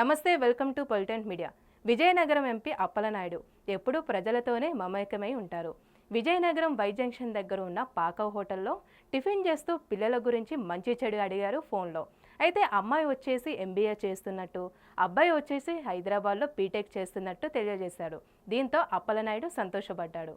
నమస్తే welcome to పొలిటెంట్ media. Vizianagaram MP Appalanaidu ఎప్పుడూ ప్రజలతోనే మమేకమై ఉంటారు. విజయనగరం వై జంక్షన్ దగ్గర ఉన్న పాకవ్ హోటల్లో టిఫిన్ చేస్తూ పిల్లల గురించి మంచి చెడు అడిగారు ఫోన్లో. అయితే అమ్మాయి వచ్చేసి ఎంబీఏ చేస్తున్నట్టు అబ్బాయి వచ్చేసి హైదరాబాద్లో బీటెక్ చేస్తున్నట్టు తెలియజేశాడు. దీంతో అప్పలనాయుడు సంతోషపడ్డాడు.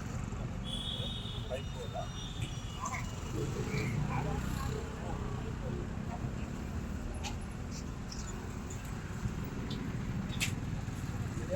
ఈ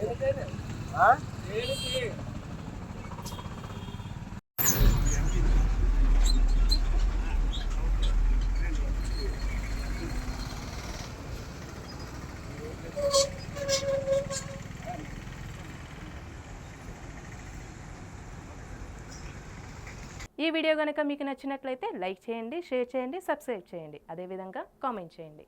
వీడియో కనుక మీకు నచ్చినట్లయితే లైక్ చేయండి షేర్ చేయండి సబ్స్క్రైబ్ చేయండి. అదేవిధంగా కామెంట్ చేయండి.